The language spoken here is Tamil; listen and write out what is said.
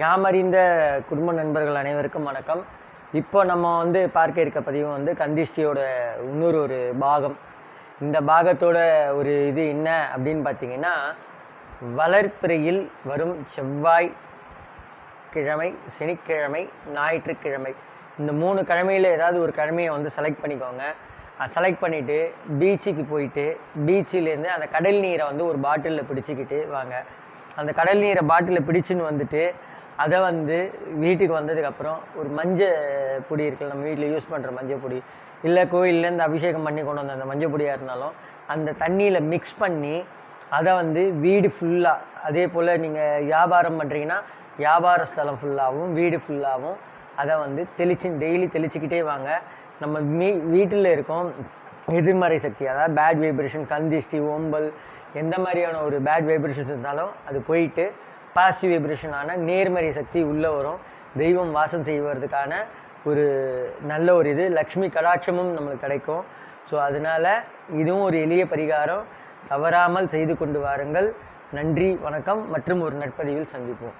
யாமறிந்த குடும்ப நண்பர்கள் அனைவருக்கும் வணக்கம். இப்போ நம்ம வந்து பார்க்க இருக்க பதிவு வந்து கந்திஷ்டியோட இன்னொரு ஒரு பாகம். இந்த பாகத்தோட ஒரு இது என்ன அப்படின்னு பார்த்தீங்கன்னா வளர்ப்பிறையில் வரும் செவ்வாய் கிழமை சனிக்கிழமை ஞாயிற்றுக்கிழமை. இந்த மூணு கிழமையில் ஏதாவது ஒரு கிழமையை வந்து செலக்ட் பண்ணிக்கோங்க. செலக்ட் பண்ணிவிட்டு பீச்சுக்கு போயிட்டு பீச்சிலேருந்து அந்த கடல் நீரை வந்து ஒரு பாட்டிலில் பிடிச்சிக்கிட்டு வாங்க. அந்த கடல் நீரை பாட்டிலில் பிடிச்சின்னு வந்துட்டு அதை வந்து வீட்டுக்கு வந்ததுக்கப்புறம் ஒரு மஞ்சள் பொடி இருக்குல்ல நம்ம வீட்டில் யூஸ் பண்ணுற மஞ்சள் பொடி. இல்லை கோயில்லேருந்து அபிஷேகம் பண்ணி கொண்டு வந்த அந்த மஞ்சள் பொடியாக இருந்தாலும் அந்த தண்ணியில் மிக்ஸ் பண்ணி அதை வந்து வீடு ஃபுல்லாக அதே போல் நீங்கள் வியாபாரம் பண்ணுறீங்கன்னா வியாபார ஸ்தலம் ஃபுல்லாகவும் வீடு ஃபுல்லாகவும் அதை வந்து தெளிச்சு டெய்லி தெளிச்சுக்கிட்டே வாங்க. நம்ம மீ வீட்டில் இருக்கோம் எதிர்மறை சக்தி அதாவது பேட் வைப்ரேஷன் கந்திஷ்டி ஓம்பல் எந்த மாதிரியான ஒரு பேட் வைப்ரேஷன் இருந்தாலும் அது போயிட்டு பாசிட்டிவ் வைப்ரேஷனான நேர்மறை சக்தி உள்ளே வரும். தெய்வம் வாசம் செய்வதற்கான ஒரு நல்ல ஒரு இது லக்ஷ்மி கடாட்சமும் நம்மளுக்கு கிடைக்கும். ஸோ அதனால் இதுவும் ஒரு எளிய பரிகாரம். தவறாமல் செய்து கொண்டு வாருங்கள். நன்றி வணக்கம் மற்றும் ஒரு நட்பதிவில் சந்திப்போம்.